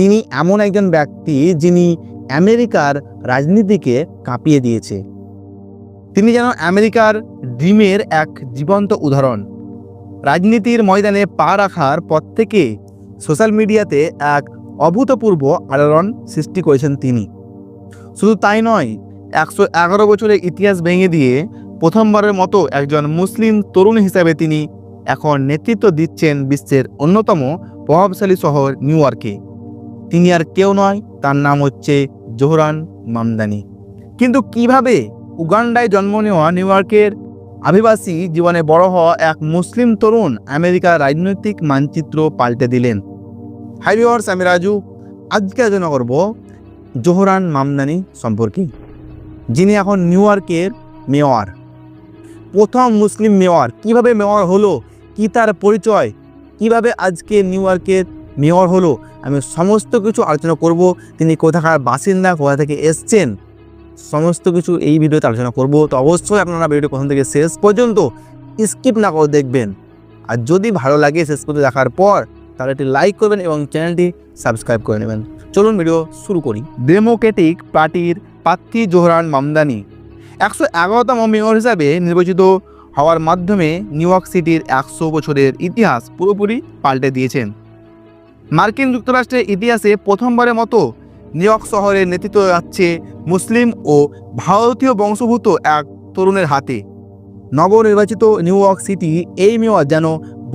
তিনি এমন একজন ব্যক্তি যিনি আমেরিকার রাজনীতিকে কাঁপিয়ে দিয়েছে। তিনি যেন আমেরিকার ড্রিমের এক জীবন্ত উদাহরণ। রাজনীতির ময়দানে পা রাখার পর থেকে সোশ্যাল মিডিয়াতে এক অভূতপূর্ব আলোড়ন সৃষ্টি করেছেন তিনি। শুধু তাই নয়, একশো এগারো বছরের ইতিহাস ভেঙে দিয়ে প্রথমবারের মতো একজন মুসলিম তরুণ হিসাবে তিনি এখন নেতৃত্ব দিচ্ছেন বিশ্বের অন্যতম প্রভাবশালী শহর নিউ ইয়র্কে। তিনি আর কেউ নয়, তার নাম হচ্ছে জোহরান মামদানি। কিন্তু কীভাবে উগান্ডায় জন্ম নেওয়া নিউ ইয়র্কের জীবনে বড় হওয়া এক মুসলিম তরুণ আমেরিকার রাজনৈতিক মানচিত্র পাল্টে দিলেন? হাই ভিওয়ার্স আমি রাজু। আজকে আলোচনা করব জোহরান মামদানি সম্পর্কে, যিনি এখন নিউ ইয়র্কের মেয়র। প্রথম মুসলিম মেয়র। কীভাবে মেয়র হলো? কি তার পরিচয়? কীভাবে আজকে নিউ ইয়র্কের মেয়র হলো, আমি সমস্ত কিছু আলোচনা করব, তিনি কোথাকার বাসিন্দা, কোথা থেকে এসছেন, সমস্ত কিছু এই ভিডিওতে আলোচনা করব। তো অবশ্যই আপনারা ভিডিওটি প্রথম থেকে শেষ পর্যন্ত স্কিপ না করে দেখবেন। আর যদি ভালো লাগে শেষ পর্যন্ত দেখার পর, তাহলে একটি লাইক করবেন এবং চ্যানেলটি সাবস্ক্রাইব করে নেবেন। চলুন ভিডিও শুরু করি। ডেমোক্রেটিক পার্টির প্রার্থী জোহরান মামদানি, একশো এগারোতম মেয়র হিসাবে নির্বাচিত হওয়ার মাধ্যমে নিউ ইয়র্ক সিটির একশো বছরের ইতিহাস পুরোপুরি পাল্টে দিয়েছেন। মার্কিন যুক্তরাষ্ট্রের ইতিহাসে প্রথমবারের মতো নিউ ইয়র্ক শহরের নেতৃত্ব যাচ্ছে মুসলিম ও ভারতীয় বংশভূত এক তরুণের হাতে। নবনির্বাচিত নিউ ইয়র্ক সিটি এই মেয়র যেন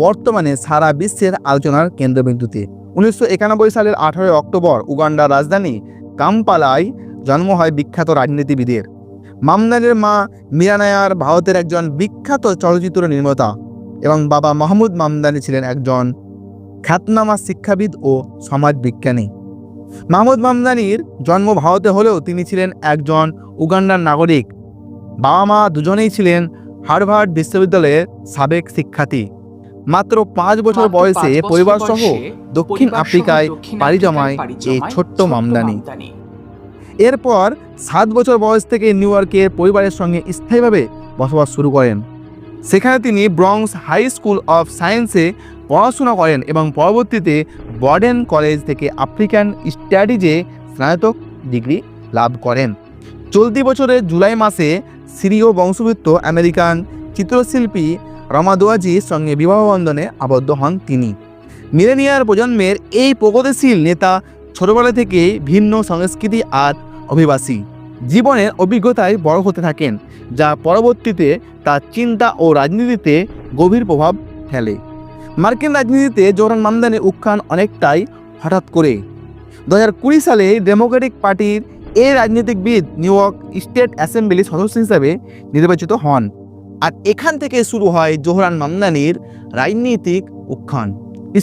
বর্তমানে সারা বিশ্বের আলোচনার কেন্দ্রবিন্দুতে। উনিশশো একানব্বই সালের আঠারোই অক্টোবর উগান্ডার রাজধানী কাম্পালায় জন্ম হয় বিখ্যাত রাজনীতিবিদের। মামদানের মা মিরানায়ার ভারতের একজন বিখ্যাত চলচ্চিত্র নির্মাতা এবং বাবা মাহমুদ মামদানি ছিলেন একজন খ্যাতনামা শিক্ষাবিদ ও সমাজবিজ্ঞানী। মাহমুদ মামদানির জন্ম ভারতে হলেও তিনি ছিলেন একজন উগান্ডার নাগরিক। বাবা মা দুজনেই ছিলেন হার্ভার্ড বিশ্ববিদ্যালয়ের সাবেক শিক্ষার্থী। মাত্র পাঁচ বছর বয়সে পরিবার সহ দক্ষিণ আফ্রিকায় পাড়ি জমায় এই ছোট্ট মামদানি। এরপর সাত বছর বয়স থেকে নিউ ইয়র্কের পরিবারের সঙ্গে স্থায়ীভাবে বসবাস শুরু করেন। সেখানে তিনি ব্রংস হাই স্কুল অফ সায়েন্সে পড়াশোনা করেন এবং পরবর্তীতে বর্ডেন কলেজ থেকে আফ্রিকান স্টাডিজে স্নাতক ডিগ্রি লাভ করেন। চলতি বছরের জুলাই মাসে সিরীয় বংশভুক্ত আমেরিকান চিত্রশিল্পী রমাদোয়াজির সঙ্গে বিবাহ বন্ধনে আবদ্ধ হন তিনি। মিলেনিয়ার প্রজন্মের এই প্রগতিশীল নেতা ছোটবেলা থেকে ভিন্ন সংস্কৃতি আর অভিবাসী। জীবনের অভিজ্ঞতায় বড় হতে থাকেন, যা পরবর্তীতে তার চিন্তা ও রাজনীতিতে গভীর প্রভাব ফেলে। মার্কিন রাজনীতিতে জোরান মামদানি উত্থান অনেকটাই হঠাৎ করে। দু হাজার কুড়ি সালে ডেমোক্রেটিক পার্টির এই রাজনীতিকবিদ নিউ ইয়র্ক স্টেট অ্যাসেম্বলির সদস্য হিসেবে নির্বাচিত হন। আর এখান থেকে শুরু হয় জোহরান মামদানির রাজনীতিক উত্থান।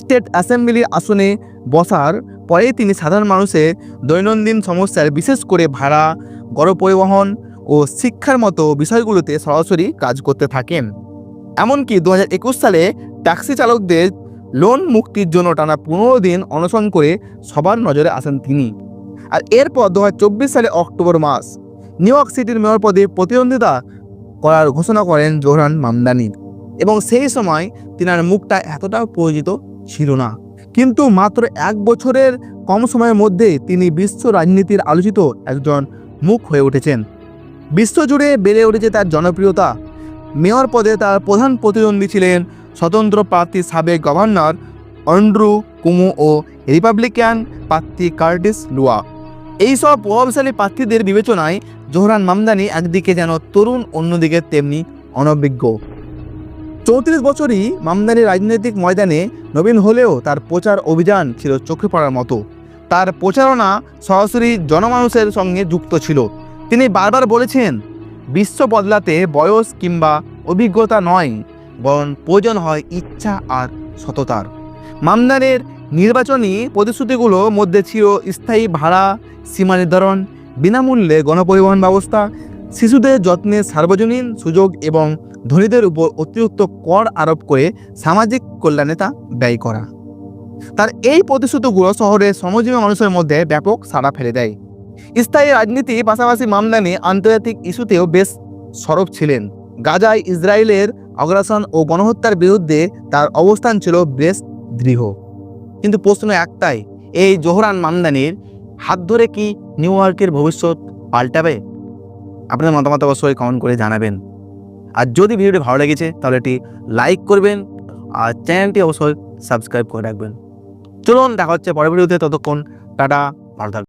স্টেট অ্যাসেম্বলির আসনে বসার পরে তিনি সাধারণ মানুষের দৈনন্দিন সমস্যার বিশেষ করে ভাড়া গণপরিবহন ও শিক্ষার মতো বিষয়গুলোতে সরাসরি কাজ করতে থাকেন। এমনকি দু হাজার একুশ সালে ট্যাক্সি চালকদের লোন মুক্তির জন্য টানা পনেরো দিন অনশন করে সবার নজরে আসেন তিনি। আর এরপর দু হাজার চব্বিশ সালে অক্টোবর মাস, নিউ ইয়র্ক সিটির মেয়র পদে প্রতিদ্বন্দ্বিতা করার ঘোষণা করেন জোহরান মামদানি। এবং সেই সময় তিনার মুখটা এতটাও পরিচিত ছিল না। কিন্তু মাত্র এক বছরের কম সময়ের মধ্যে তিনি বিশ্ব রাজনীতির আলোচিত একজন মুখ হয়ে উঠেছেন। বিশ্বজুড়ে বেড়ে উঠেছে তার জনপ্রিয়তা। মেয়র পদে তার প্রধান প্রতিদ্বন্দ্বী ছিলেন স্বতন্ত্র প্রার্থী সাবেক গভর্নর অন্ড্রু কুমু ও রিপাবলিকান প্রার্থী কার্টিস লুয়া। এইসব প্রভাবশালী প্রার্থীদের বিবেচনায় জোহরান মামদানি একদিকে যেন তরুণ, অন্যদিকে তেমনি অনভিজ্ঞ। চৌত্রিশ বছরই মামদানি রাজনৈতিক ময়দানে নবীন হলেও তার প্রচার অভিযান ছিল চোখে পড়ার মতো। তার প্রচারণা সরাসরি জনমানুষের সঙ্গে যুক্ত ছিল। তিনি বারবার বলেছেন, বিশ্ব বদলাতে বয়স কিংবা অভিজ্ঞতা নয়, বরং প্রয়োজন হয় ইচ্ছা আর সততার। মামদানের নির্বাচনী প্রতিশ্রুতিগুলোর মধ্যে ছিল স্থায়ী ভাড়া, সীমা নির্ধারণ, বিনামূল্যে গণপরিবহন ব্যবস্থা শিশুদের যত্নে সার্বজনীন সুযোগ এবং ধনীদের উপর অতিরিক্ত কর আরোপ করে সামাজিক কল্যাণে তা ব্যয় করা। তার এই প্রতিশ্রুতিগুলো শহরের শ্রমজীবী মানুষের মধ্যে ব্যাপক সাড়া ফেলে দেয়। স্থায়ী রাজনীতি পাশাপাশি মামদানি আন্তর্জাতিক ইস্যুতেও বেশ সরব ছিলেন। গাজায় ইসরায়েলের অগ্রাসন ও গণহত্যার বিরুদ্ধে তার অবস্থান ছিল বেশ দৃঢ়। কিন্তু প্রশ্ন একটাই, এই জোহরান মামদানির হাত ধরে কি নিউ ইয়র্কের ভবিষ্যৎ পাল্টাবে? আপনাদের মতামত অবশ্যই কমেন্ট করে জানাবেন। আর যদি ভিডিওটি ভালো লেগেছে, তাহলে এটি লাইক করবেন, আর চ্যানেলটি অবশ্যই সাবস্ক্রাইব করে রাখবেন। চলুন, দেখা হচ্ছে পরের ভিডিওতে, ততক্ষণ টাটা, ভালো থাকবেন।